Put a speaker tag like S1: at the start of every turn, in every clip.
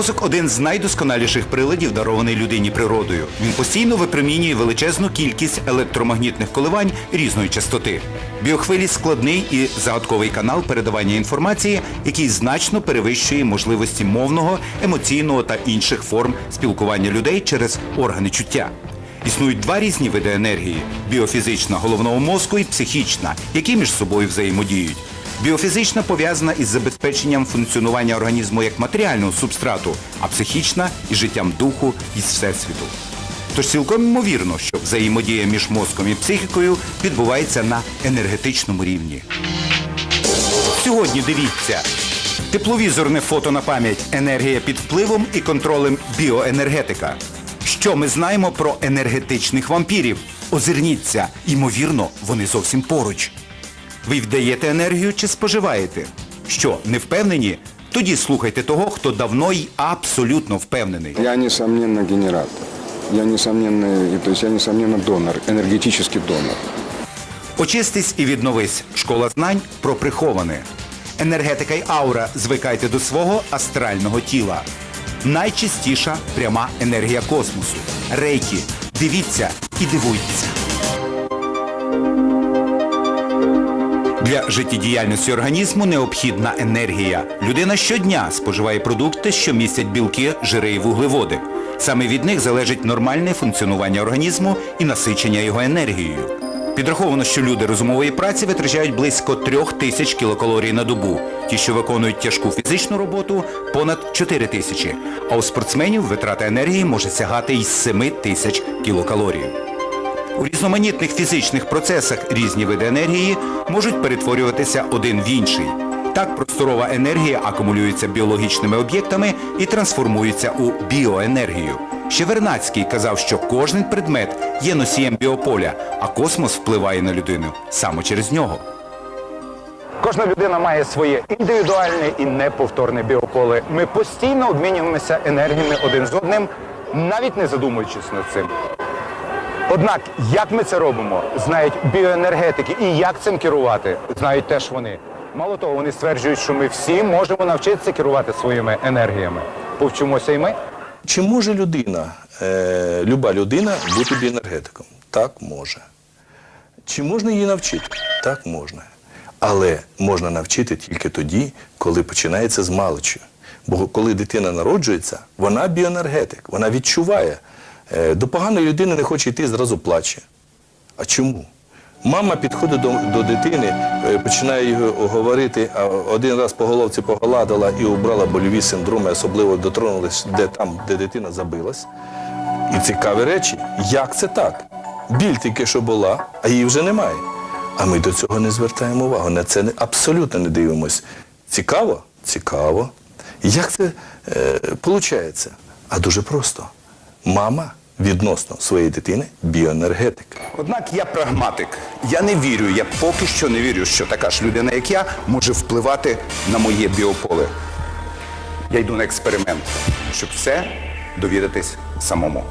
S1: Мозок один з найдосконаліших приладів, дарований людині природою. Він постійно випромінює величезну кількість електромагнітних коливань різної частоти. Біохвилі складний і загадковий канал передавання інформації, який значно перевищує можливості мовного, емоційного та інших форм спілкування людей через органи чуття. Існують два різні види енергії: біофізична головного мозку і психічна, які між собою взаємодіють. Біофізична пов'язана із забезпеченням функціонування організму як матеріального субстрату, а психічна із життям духу із всесвіту. Тож цілком ймовірно, що взаємодія між мозком і психікою відбувається на енергетичному рівні. Сьогодні дивіться. Тепловізорне фото на пам'ять енергія під впливом і контролем біоенергетика. Що ми знаємо про енергетичних вампірів? Озирніться, ймовірно, вони зовсім поруч. Ви вдаєте енергію чи споживаєте? Що, не впевнені? Тоді слухайте того, хто давно й абсолютно впевнений.
S2: Я, несомненно, генератор. Я, несомненно, то есть я, несомненно, донор, энергетический донор.
S1: Очистись і відновись. Школа знань про приховане. Енергетика й аура. Звикайте до свого астрального тіла. Найчистіша пряма енергія космосу. Рейки. Дивіться і дивуйтеся. Для життєдіяльності організму необхідна енергія. Людина щодня споживає продукти, що містять білки, жири і вуглеводи. Саме від них залежить нормальне функціонування організму і насичення його енергією. Підраховано, що люди розумової праці витрачають близько трьох тисяч кілокалорій на добу. Ті, що виконують тяжку фізичну роботу, понад 4 тисячі. А у спортсменів витрата енергії може сягати й 7 тисяч кілокалорій. У різноманітних фізичних процесах різні види енергії можуть перетворюватися один в інший. Так просторова енергія акумулюється біологічними об'єктами і трансформується у біоенергію. Ще Вернацький казав, що кожен предмет є носієм біополя, а космос впливає на людину саме через нього. Кожна людина має своє індивідуальне і неповторне біополе. Ми постійно обмінюємося енергіями один з одним, навіть не задумуючись над цим. Однак, як ми це робимо, знають біоенергетики і як цим керувати, знають теж вони. Мало того, вони стверджують, що ми всі можемо навчитися керувати своїми енергіями. Повчимося і ми.
S3: Чи може людина, е, люба людина бути біоенергетиком? Так, може. Чи можна її навчити? Так, можна. Але можна навчити тільки тоді, коли починається з маличу. Бо коли дитина народжується, вона біоенергетик, вона відчуває. Е, До поганої людини не хоче йти, зразу плаче. А чому? Мама підходить до, до дитини, е, починає його говорити, а один раз по головці погладила і убрала больові синдроми, особливо дотронулась де там, де дитина забилась. І цікаві речі, як це так? Біль тільки що була, а її вже немає. А ми до цього не звертаємо увагу. На це абсолютно не дивимось. Цікаво? Цікаво. Як це е, виходить? А дуже просто. Мама відносно своєї дитини біоенергетик.
S1: Однак я прагматик. Я не вірю, я поки що не вірю, що така ж людина, як я, може впливати на моє біополе. Я йду на експеримент, щоб все довідатись самому.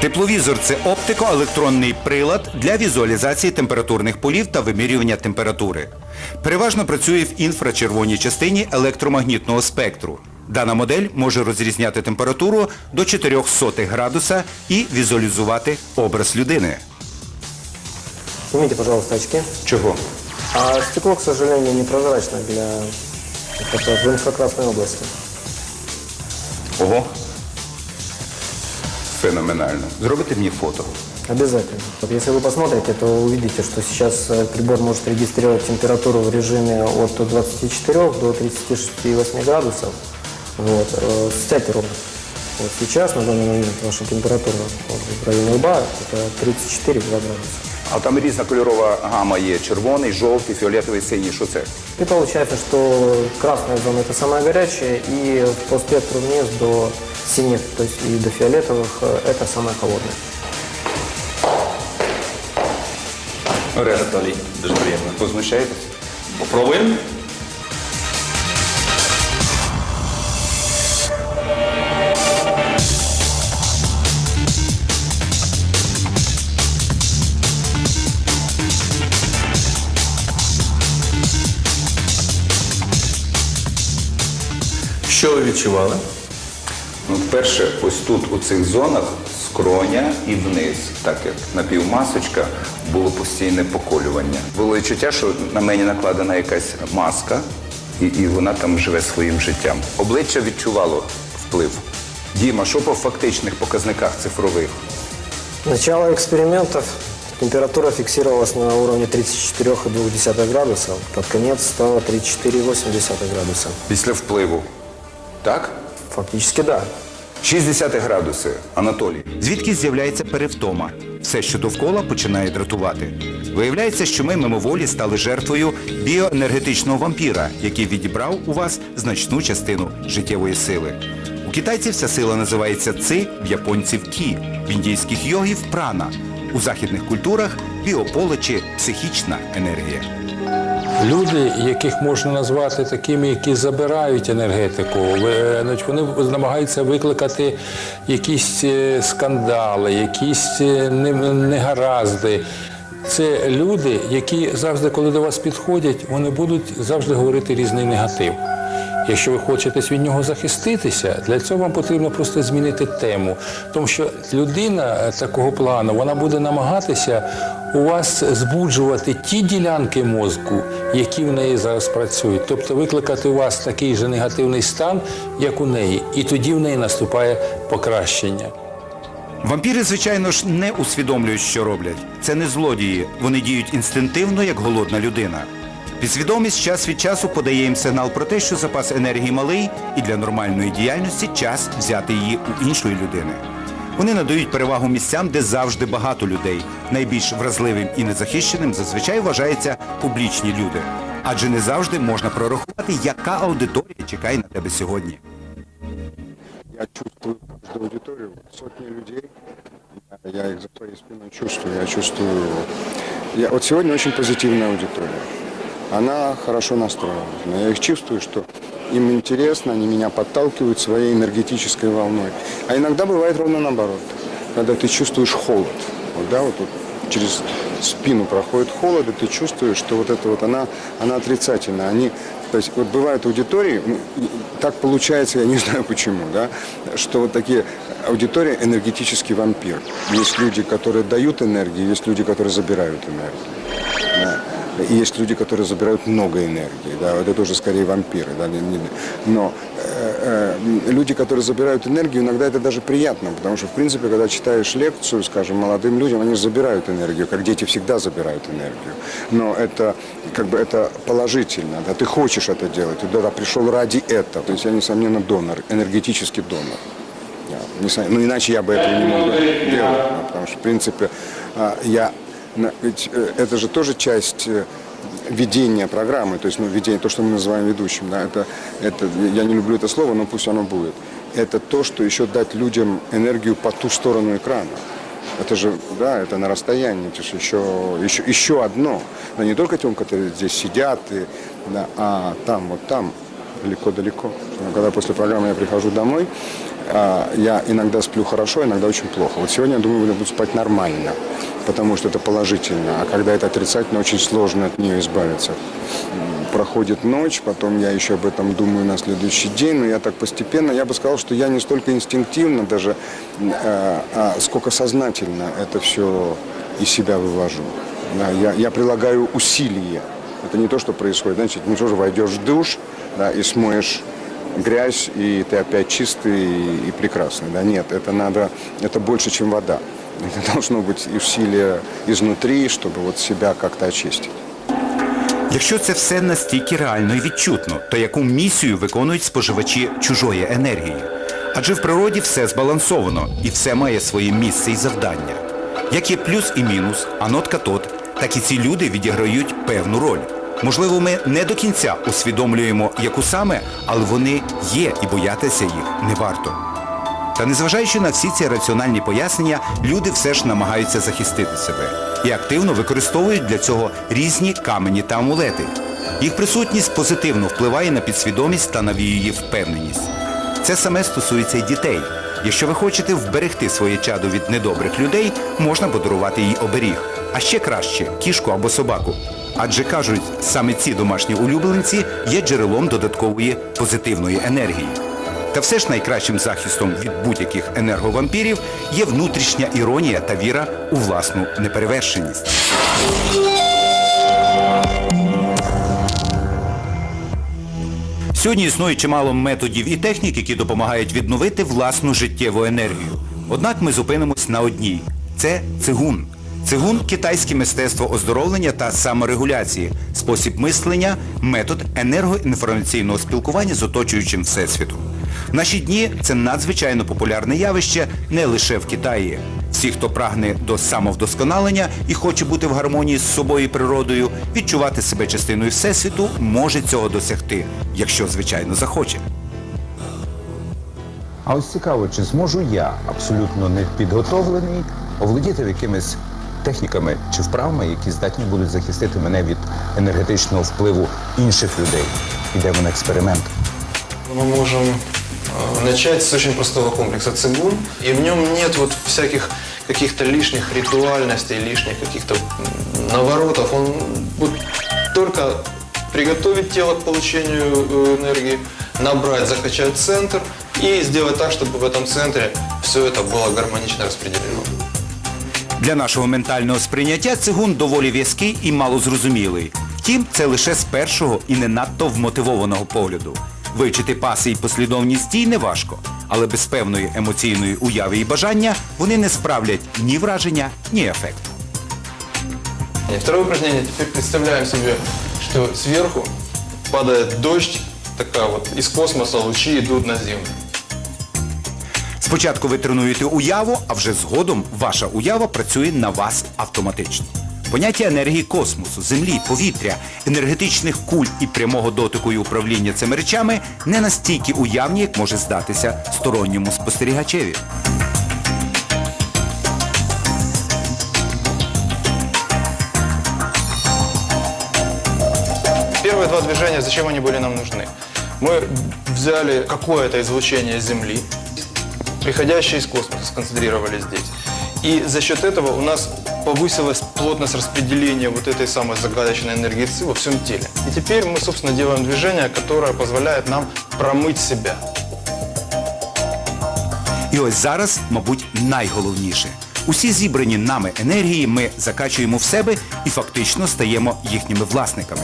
S1: Тепловізор це оптико-електронний прилад для візуалізації температурних полів та вимірювання температури. Переважно працює в інфрачервоній частині електромагнітного спектру. Дана модель може розрізняти температуру до 400 градуса і візуалізувати образ людини.
S4: Снимите, пожалуйста, очки.
S1: Чого?
S4: А стекло, к сожалению, непрозрачно для это в инфракрасной области.
S1: Ого Феноменально. Зробите мені фото.
S4: Обязательно. Вот если вы посмотрите, то увидите, что сейчас э, прибор может регистрировать температуру в режиме от 24 до 36,8 градусов. Вот. э, Сядьте ровно. Вот сейчас, на данный момент, ваша температура вот, в районе лба это 34 градуса.
S1: А там різна кольорова гама є. Червоний, жовтий, фіолетовий, синій. Що це?
S4: И получается, что красная зона это самая горячая, и по спектру вниз до синих, то есть и до фиолетовых э, это самое холодное.
S5: Анатолій, дуже приємно.
S1: Возмущаєтесь?
S5: Попробуємо?
S3: Що Що ви відчували?
S1: Ну, вперше, ось тут, у цих зонах, скроня і вниз, так як напівмасочка, було постійне поколювання. Було відчуття, що на мені накладена якась маска, і, і вона там живе своїм життям. Обличчя відчувало вплив. Діма, що по фактичних показниках цифрових?
S4: Начало экспериментов. Температура фиксировалась на уровне 34,2 градуса. Под конец стало 34,8 градуса.
S1: Після впливу. Так?
S4: Фактически да.
S1: 60 градуси, Анатолій. Звідки з'являється перевтома? Все, що довкола, починає дратувати. Виявляється, що ми мимоволі стали жертвою біоенергетичного вампіра, який відібрав у вас значну частину життєвої сили. У китайців ця сила називається ци, в японців кі, в індійських йогів прана, у західних культурах біополе чи психічна енергія.
S6: Люди, яких можна назвати такими, які забирають енергетику, вони намагаються викликати якісь е, скандали, якісь е, негаразди. Це люди, які завжди, коли до вас підходять, вони будуть завжди говорити різний негатив. Якщо ви хочете від нього захиститися, для цього вам потрібно просто змінити тему. Тому що людина е, такого плану вона буде намагатися у вас збуджувати ті ділянки мозку, які в неї зараз працюють, тобто викликати у вас такий же негативний стан, як у неї, і тоді в неї наступає покращення.
S1: Вампіри, звичайно ж, не усвідомлюють, що роблять. Це не злодії. Вони діють інстинктивно, як голодна людина. Підсвідомість час від часу подає їм сигнал про те, що запас енергії малий, і для нормальної діяльності час взяти її у іншої людини. Вони надають перевагу місцям, де завжди багато людей. Найбільш вразливим і незахищеним зазвичай вважаються публічні люди. Адже не завжди можна прорахувати, яка аудиторія чекає на тебе сьогодні.
S2: Я чувствую каждую аудиторию, сотни людей. Я, их за своей спиной чувствую, я чувствую... Я, вот сегодня очень позитивная аудитория. Она хорошо настроена. Я их чувствую, что им интересно, они меня подталкивают своей энергетической волной. А иногда бывает ровно наоборот. Когда ты чувствуешь холод. Вот, да, вот тут через спину проходит холод, и ты чувствуешь, что вот это вот она, она отрицательная. Они, то есть вот бывают аудитории, так получается, я не знаю почему, да, что вот такие аудитория энергетический вампир. Есть люди, которые дают энергию, есть люди, которые забирают энергию. Да. И есть люди, которые забирают много энергии, да, это уже скорее вампиры, да, не- не- но э, э, люди, которые забирают энергию, иногда это даже приятно, потому что, в принципе, когда читаешь лекцию, скажем, молодым людям, они забирают энергию, как дети всегда забирают энергию, но это, как бы, это положительно, да, ты хочешь это делать, ты туда пришел ради этого, то есть я, несомненно, донор, энергетический донор. Да, несомненно. Ну, иначе я бы этого не мог делать, да, потому что, в принципе, а, я, ведь э, это же тоже часть э, ведения программы, то есть, ну, ведение, то, что мы называем ведущим, да, это, это, я не люблю это слово, но пусть оно будет. Это то, что еще дать людям энергию по ту сторону экрана. Это же, да, это на расстоянии, это же еще, еще, еще одно. Но не только тем, которые здесь сидят, и, да, а там, вот там, далеко-далеко. Когда после программы я прихожу домой, а, я иногда сплю хорошо, иногда очень плохо. Вот сегодня, я думаю, буду спать нормально, потому что это положительно. А когда это отрицательно, очень сложно от нее избавиться. Проходит ночь, потом я еще об этом думаю на следующий день, но я так постепенно, я бы сказал, что я не столько инстинктивно даже, м, а, сколько сознательно это все из себя вывожу. Я, я прилагаю усилия. Это не то, что происходит. Значит, не тоже войдешь в душ да, и смоешь грязь, и ты опять чистый и, и прекрасный. Да нет, это надо, это больше, чем вода. Это должно быть и усилие изнутри, чтобы вот себя как-то очистить.
S1: Якщо це все настільки реально і відчутно, то яку місію виконують споживачі чужої енергії? Адже в природі все збалансовано і все має своє місце і завдання. Як є плюс і мінус, а нотка тот, так і ці люди відіграють певну роль. Можливо, ми не до кінця усвідомлюємо, яку саме, але вони є і боятися їх не варто. Та незважаючи на всі ці раціональні пояснення, люди все ж намагаються захистити себе і активно використовують для цього різні камені та амулети. Їх присутність позитивно впливає на підсвідомість та навіює впевненість. Це саме стосується й дітей. Якщо ви хочете вберегти своє чадо від недобрих людей, можна подарувати їй оберіг. А ще краще кішку або собаку. Адже кажуть, саме ці домашні улюбленці є джерелом додаткової позитивної енергії. Та все ж найкращим захистом від будь-яких енерговампірів є внутрішня іронія та віра у власну неперевершеність. Сьогодні існує чимало методів і технік, які допомагають відновити власну життєву енергію. Однак ми зупинимось на одній це цигун. Цигун китайське мистецтво оздоровлення та саморегуляції, спосіб мислення, метод енергоінформаційного спілкування з оточуючим всесвітом. В наші дні це надзвичайно популярне явище не лише в Китаї. Всі, хто прагне до самовдосконалення і хоче бути в гармонії з собою і природою, відчувати себе частиною всесвіту, може цього досягти, якщо звичайно захоче.
S7: А ось цікаво, чи зможу я, абсолютно непідготовлений, оволодіти якимись техніками чи вправами, які здатні будуть захистити мене від енергетичного впливу інших людей. Йдемо на експеримент.
S8: Мы можем э, начать с очень простого комплекса цигун, и в нем нет вот всяких каких-то лишних ритуальностей, лишних каких-то м, наворотов. Он вот только приготовить тело к получению э, энергии, набрать, закачать центр и сделать так, чтобы в этом центре все это было гармонично распределено.
S1: Для нашого ментального сприйняття цигун доволі в'язкий і малозрозумілий. Втім, це лише з першого і не надто вмотивованого погляду. Вивчити паси і послідовність дій не важко, але без певної емоційної уяви і бажання вони не справлять ні враження, ні ефекту.
S8: И второе упражнение. Теперь представляем себе, что сверху падает дождь, такая вот из космоса лучи идут на Землю.
S1: Спочатку ви тренуєте уяву, а вже згодом ваша уява працює на вас автоматично. Поняття енергії космосу, землі, повітря, енергетичних куль і прямого дотику і управління цими речами не настільки уявні, як може здатися сторонньому спостерігачеві.
S8: Первые два движения, зачем они были нам нужны? Мы взяли какое-то излучение Земли, приходящее из космоса, сконцентрировали здесь. И за счет этого у нас повысилась плотность распределения вот этой самой загадочной энергии ЦИ во всем теле. И теперь мы, собственно, делаем движение, которое позволяет нам промыть себя.
S1: І ось зараз, мабуть, найголовніше. Усі зібрані нами енергії ми закачуємо в себе і фактично стаємо їхніми власниками.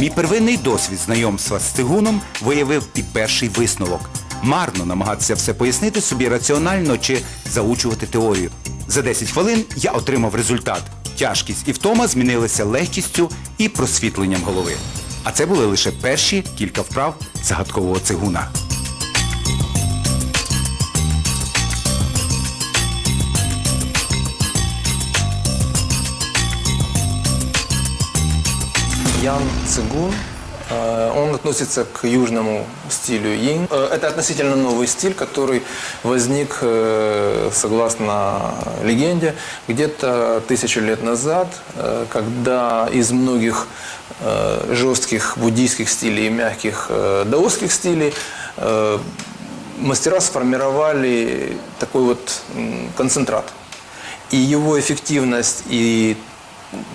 S1: Мій первинний досвід знайомства з цигуном виявив і перший висновок. Марно намагатися все пояснити собі раціонально чи заучувати теорію. За 10 хвилин я отримав результат. Тяжкість і втома змінилися легкістю і просвітленням голови. А це були лише перші кілька вправ загадкового цигуна.
S8: Ян Цигун. Э, Он относится к южному стилю Йин. Э, Это относительно новый стиль, который возник, э, согласно легенде, где-то тысячу лет назад, когда из многих жестких буддийских стилей и мягких даосских стилей мастера сформировали такой вот концентрат. И его эффективность и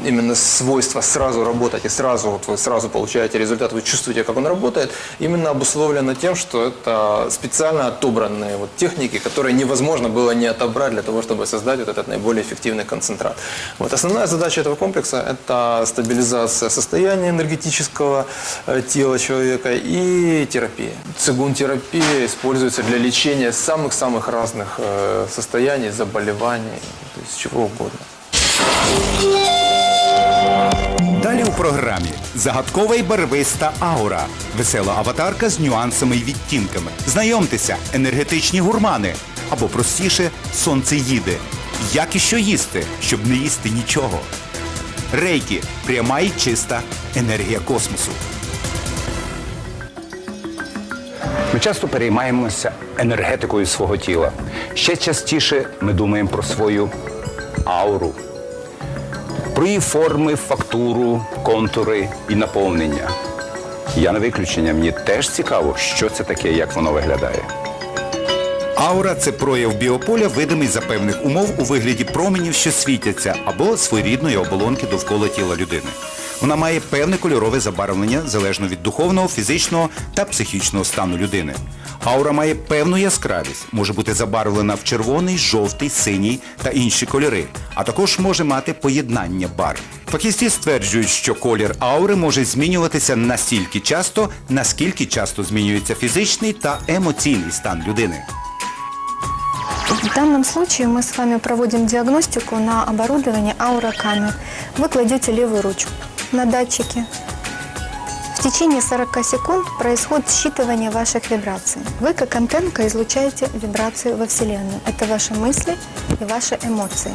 S8: именно свойство сразу работать и сразу, вот вы сразу получаете результат, вы чувствуете, как он работает, именно обусловлено тем, что это специально отобранные вот техники, которые невозможно было не отобрать для того, чтобы создать вот этот наиболее эффективный концентрат. Вот. Основная задача этого комплекса – это стабилизация состояния энергетического э, тела человека и терапия. Цигун-терапия используется для лечения самых-самых разных э, состояний, заболеваний, то есть чего угодно.
S1: Далі у програмі загадкова і барвиста аура, весела аватарка з нюансами і відтінками. Знайомтеся, енергетичні гурмани або простіше сонцеїди. Як і що їсти, щоб не їсти нічого. Рейки пряма і чиста енергія космосу.
S7: Ми часто переймаємося енергетикою свого тіла. Ще частіше ми думаємо про свою ауру, про форми, фактуру, контури і наповнення. Я не виключення, мені теж цікаво, що це таке, як воно виглядає.
S1: Аура це прояв біополя, видимий за певних умов у вигляді променів, що світяться, або своєрідної оболонки довкола тіла людини. Вона має певне кольорове забарвлення залежно від духовного, фізичного та психічного стану людини. Аура має певну яскравість, може бути забарвлена в червоний, жовтий, синій та інші кольори, а також може мати поєднання барв. Фахівці стверджують, що колір аури може змінюватися настільки часто, наскільки часто змінюється фізичний та емоційний стан людини.
S9: В данном случае мы с вами проводим диагностику на оборудование аурокамер. Вы кладете левую ручку на датчики. В течение 40 секунд происходит считывание ваших вибраций. Вы как антенка излучаете вибрации во Вселенную. Это ваши мысли и ваши эмоции.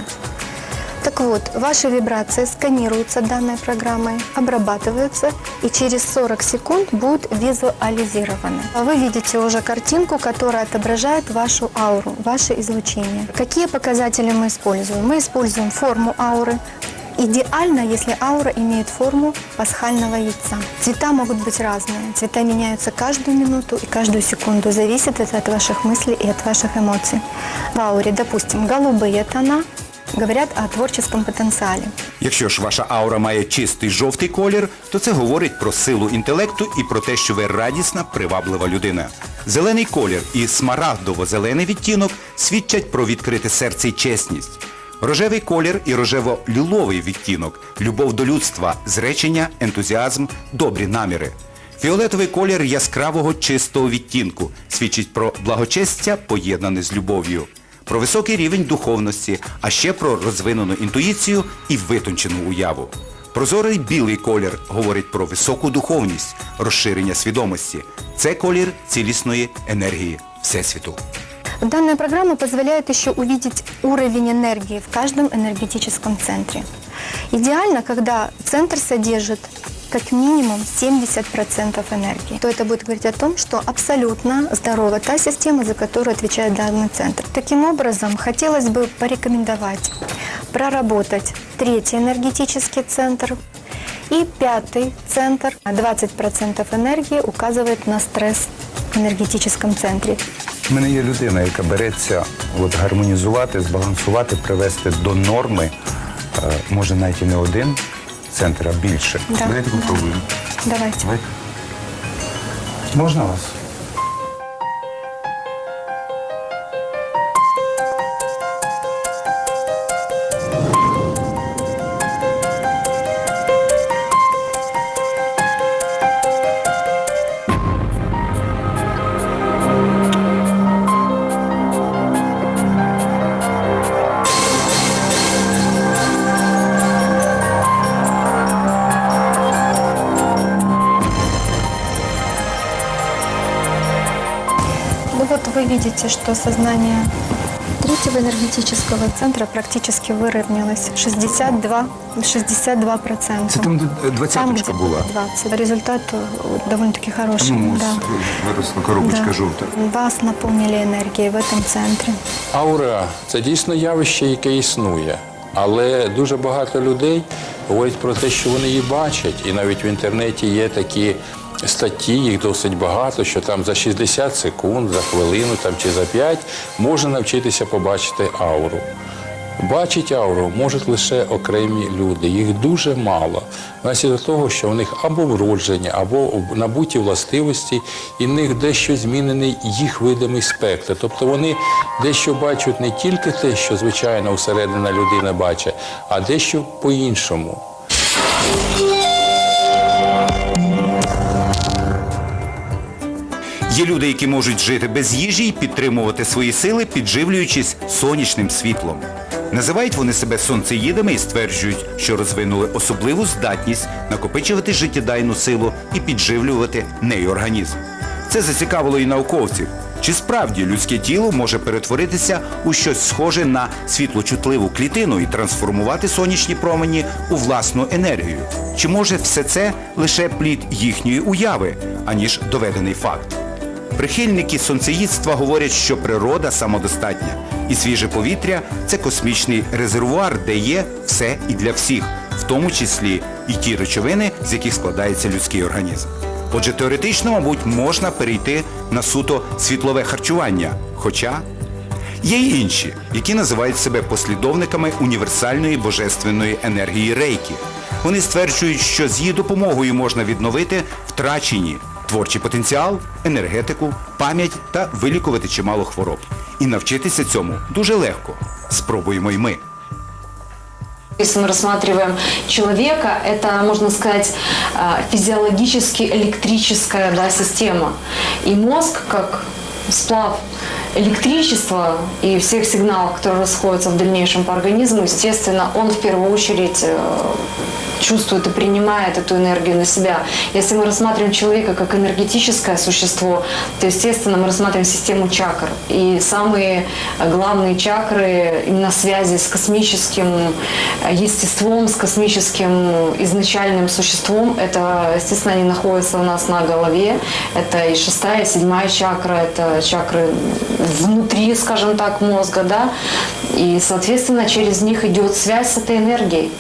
S9: Так вот, ваши вибрации сканируются данной программой, обрабатываются и через 40 секунд будут визуализированы. А Вы видите уже картинку, которая отображает вашу ауру, ваше излучение. Какие показатели мы используем? Мы используем форму ауры, Идеально, если аура имеет форму пасхального яйца. Цвета могут быть разные. Цвета меняются каждую минуту и каждую секунду. Зависит это от ваших мыслей и от ваших эмоций. В ауре, допустим, голубые тона говорят о творческом потенциале.
S1: Якщо ж ваша аура має чистий жовтий колір, то це говорить про силу інтелекту і про те, що ви радісна, приваблива людина. Зелений колір і смарагдово-зелений відтінок свідчать про відкрите серце і чесність. Рожевий колір і рожево-ліловий відтінок любов до людства, зречення, ентузіазм, добрі наміри. Фіолетовий колір яскравого чистого відтінку свідчить про благочестя, поєднане з любов'ю про високий рівень духовності, а ще про розвинену інтуїцію і витончену уяву. Прозорий білий колір говорить про високу духовність, розширення свідомості. Це колір цілісної енергії Всесвіту.
S9: Данная программа позволяет еще увидеть уровень энергии в каждом энергетическом центре. Идеально, когда центр содержит как минимум 70% энергии, то это будет говорить о том, что абсолютно здорова та система, за которую отвечает данный центр. Таким образом, хотелось бы порекомендовать проработать третий энергетический центр и пятый центр. 20% энергии указывает на стресс в энергетическом центре.
S7: У мене є людина, яка береться от, гармонізувати, збалансувати, привести до норми, е, може навіть і не один центр, а більше.
S9: Да.
S7: Давайте попробуємо.
S9: Давайте.
S7: Давайте. Можна вас?
S9: вот вы видите, что сознание третьего энергетического центра практически выровнялось. 62, 62 процента.
S7: Це там де двадцяточка була.
S9: 20. Результат э, довольно-таки хороший.
S7: Ну,
S9: да.
S7: виросла коробочка
S9: Да.
S7: жовта.
S9: Вас наполнили энергией в этом центре.
S6: Аура це дійсно явище, яке існує. Але дуже багато людей говорять про те, що вони її бачать. І навіть в інтернеті є такі статті, їх досить багато, що там за 60 секунд, за хвилину там, чи за 5 можна навчитися побачити ауру. Бачить ауру можуть лише окремі люди, їх дуже мало. Внаслідок того, що в них або вродження, або набуті властивості, і в них дещо змінений їх видимий спектр. Тобто вони дещо бачать не тільки те, що звичайно усередина людина бачить, а дещо по-іншому.
S1: Є люди, які можуть жити без їжі і підтримувати свої сили, підживлюючись сонячним світлом. Називають вони себе сонцеїдами і стверджують, що розвинули особливу здатність накопичувати життєдайну силу і підживлювати нею організм. Це зацікавило і науковців. Чи справді людське тіло може перетворитися у щось схоже на світлочутливу клітину і трансформувати сонячні промені у власну енергію? Чи може все це лише плід їхньої уяви, аніж доведений факт? Прихильники сонцеїдства говорять, що природа самодостатня, і свіже повітря це космічний резервуар, де є все і для всіх, в тому числі і ті речовини, з яких складається людський організм. Отже, теоретично, мабуть, можна перейти на суто світлове харчування. Хоча є й інші, які називають себе послідовниками універсальної божественної енергії рейки. Вони стверджують, що з її допомогою можна відновити втрачені творчий потенціал, енергетику, пам'ять та вилікувати чимало хвороб. І навчитися цьому дуже легко. Спробуємо й ми.
S10: Если мы рассматриваем человека, это, можно сказать, а, физиологически электрическая да, система. И мозг, как сплав электричества и всех сигналов, которые расходятся в дальнейшем по организму, естественно, он в первую очередь э, чувствует и принимает эту энергию на себя. Если мы рассматриваем человека как энергетическое существо, то, естественно, мы рассматриваем систему чакр. И самые главные чакры именно связи с космическим э, естеством, с космическим изначальным существом, это, естественно, они находятся у нас на голове. Это и шестая, и седьмая чакра, это чакры внутри, скажем так, мозга, да. И, соответственно, через них идет связь с этой энергией.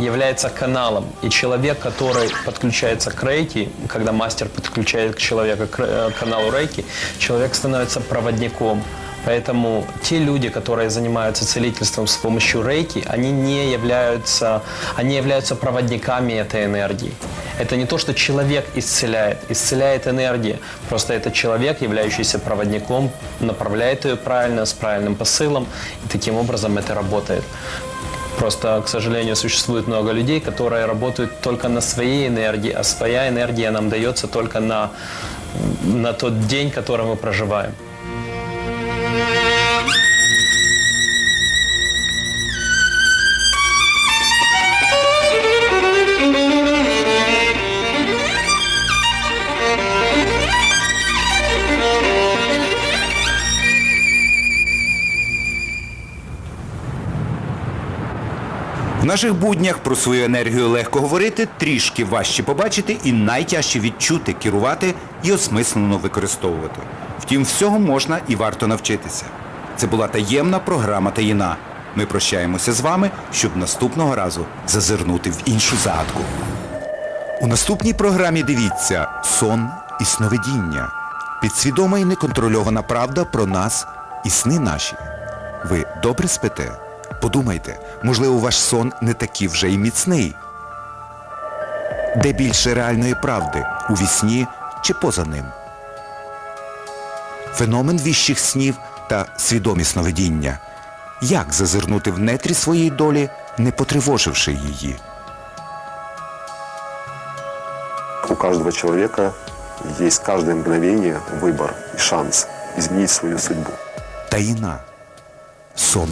S11: Является каналом, и человек, который подключается к рейки, когда мастер подключает человека к э, каналу рейки, человек становится проводником. Поэтому те люди, которые занимаются целительством с помощью рейки, они не являются, они являются проводниками этой энергии. Это не то, что человек исцеляет, исцеляет энергия. Просто это человек, являющийся проводником, направляет ее правильно, с правильным посылом, и таким образом это работает. Просто, к сожалению, существует много людей, которые работают только на своей энергии, а своя энергия нам дается только на, на тот день, который мы проживаем.
S1: Наших буднях про свою енергію легко говорити, трішки важче побачити і найтяжче відчути, керувати і осмислено використовувати. Втім, всього можна і варто навчитися. Це була таємна програма Таїна. Ми прощаємося з вами, щоб наступного разу зазирнути в іншу загадку. У наступній програмі дивіться сон і сновидіння. Підсвідома і неконтрольована правда про нас і сни наші. Ви добре спите? Подумайте, можливо, ваш сон не такий вже й міцний. Де більше реальної правди у вісні чи поза ним? Феномен віщих снів та свідомі сновидіння. Як зазирнути в нетрі своєї долі, не потривоживши її?
S12: У каждого человека есть каждое мгновение выбор и шанс изменить свою судьбу.
S1: Таїна. Сон.